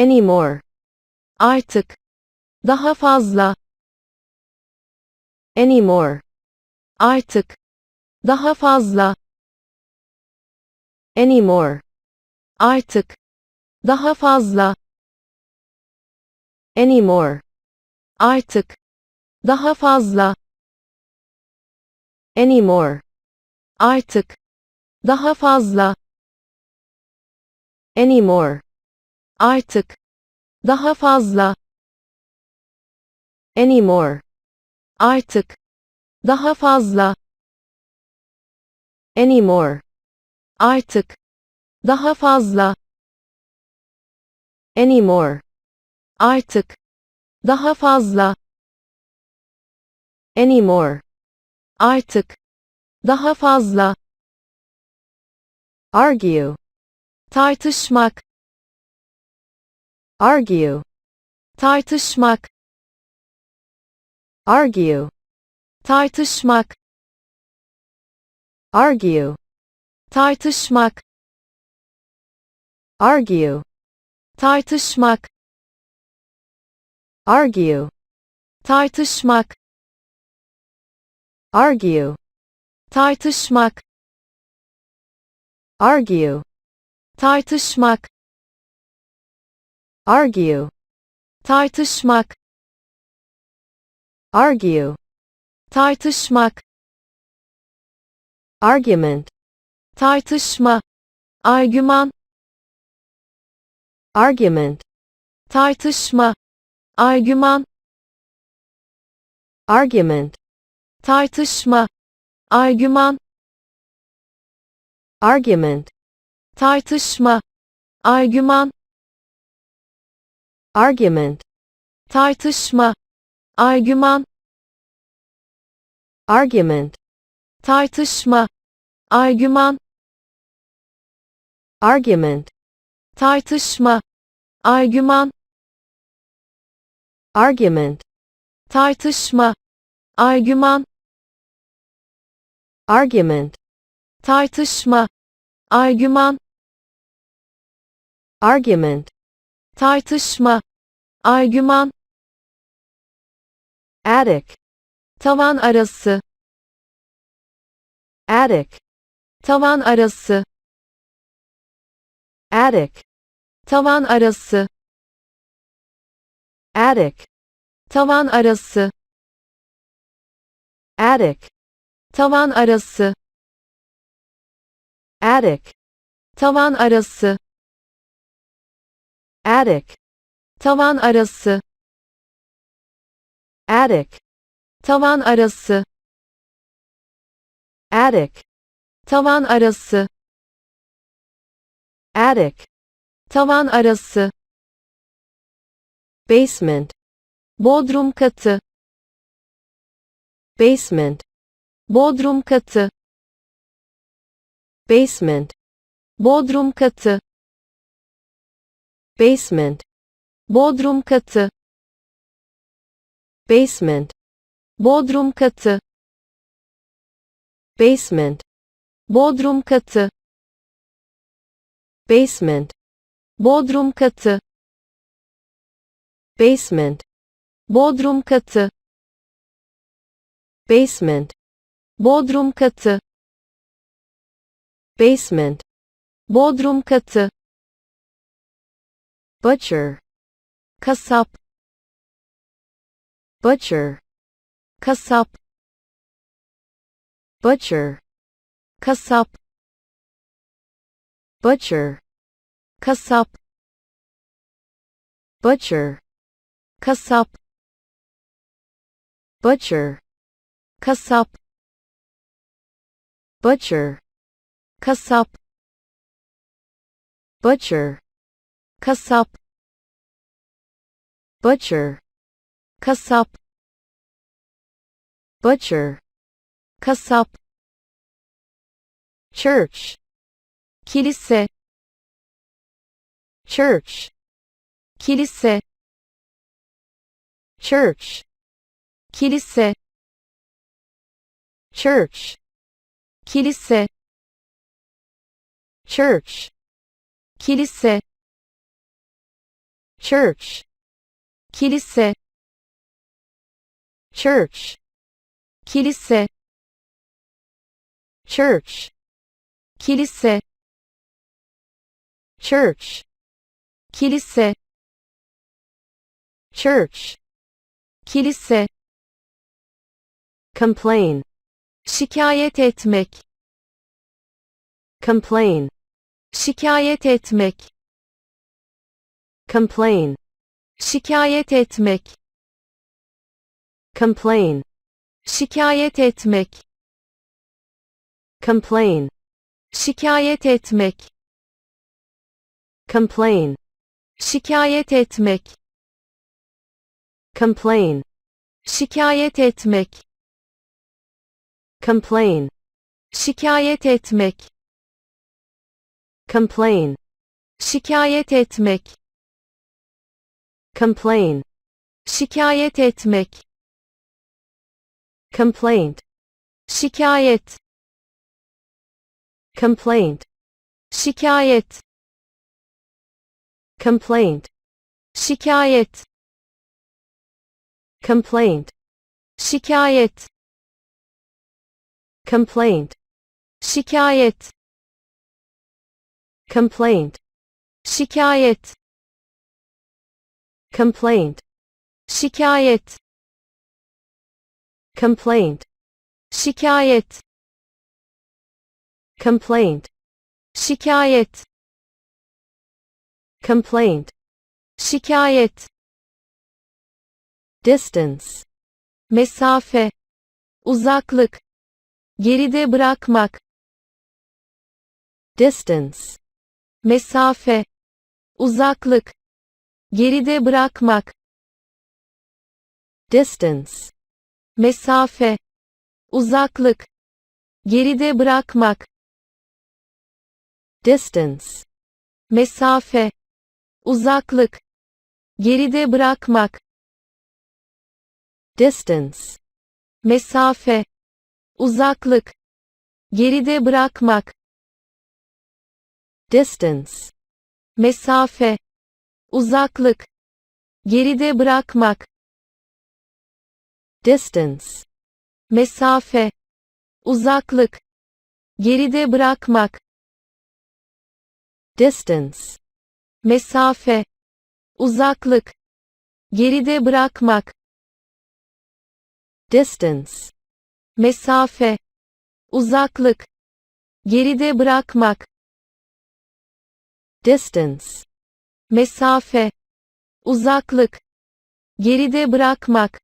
anymore. Artık. Daha fazla. Anymore. Artık. Daha fazla. Anymore. Artık. Daha fazla. Anymore. Artık. Daha fazla. Anymore. Artık. Daha fazla. Anymore artık. Daha fazla. Anymore. Artık. Daha fazla. Anymore. Artık. Daha fazla. Anymore. Artık. Daha fazla. Anymore. Artık. Daha fazla. Argue. Tartışmak argue. Tartışmak. Argue. Tartışmak. Argue. Tartışmak. Argue. Tartışmak. Argue. Tartışmak. Argue. Tartışmak. Argue. Tartışmak argue. Tartışmak. Argue. Tartışmak. Argument. Tartışma. Argüman. Argument. Tartışma. Argüman. Argument. Tartışma. Argüman. Argument. Tartışma. Argüman argument. Tartışma. Argüman. Argument. Tartışma. Argüman. Argument. Tartışma. Argüman. Argument. Tartışma. Argüman. Argument. Tartışma. Argüman. Argument tartışma argüman attic. Tavan arası. Attic. Tavan arası. Attic. Tavan arası. Attic. Tavan arası. Attic. Tavan arası. Attic. Tavan arası attic. Tavan arası. Attic. Tavan arası. Attic. Tavan arası. Attic. Tavan arası. Basement. Bodrum katı. Basement. Bodrum katı. Basement. Bodrum katı basement. Bodrum katı. Basement. Bodrum katı. Basement. Bodrum katı. Basement. Bodrum katı. Basement. Bodrum katı. Basement. Bodrum katı. Basement. Bodrum katı butcher. Kasap. Butcher. Kasap. Butcher. Kasap. Butcher. Kasap. Butcher. Kasap. Butcher. Kasap. Butcher. Kasap. Butcher kasap. Butcher. Kasap. Butcher. Kasap. Church. Kilise. Church. Kilise. Church. Kilise. Church. Kilise. Church. Kilise church, kilise, church, kilise, church, kilise, church, kilise, church, kilise, complain, şikayet etmek, complain, şikayet etmek, complain, şikayet etmek, complain, şikayet etmek, complain, şikayet etmek, complain, şikayet etmek, complain, şikayet etmek, complain, şikayet etmek, complain, şikayet etmek, complain, şikayet etmek, complaint, şikayet, complaint, şikayet, complaint, şikayet, complaint, şikayet, complaint, şikayet, complaint, şikayet, complaint, şikayet, complaint, şikayet, complaint, şikayet, complaint, şikayet, distance, mesafe, uzaklık, geride bırakmak, distance, mesafe, uzaklık, geride bırakmak, distance, mesafe, uzaklık, geride bırakmak, distance, mesafe, uzaklık, geride bırakmak, distance, mesafe, uzaklık, geride bırakmak, distance, mesafe, uzaklık, geride bırakmak, distance, mesafe, uzaklık, geride bırakmak, distance, mesafe, uzaklık, geride bırakmak, distance, mesafe, uzaklık, geride bırakmak, distance, mesafe, uzaklık, geride bırakmak,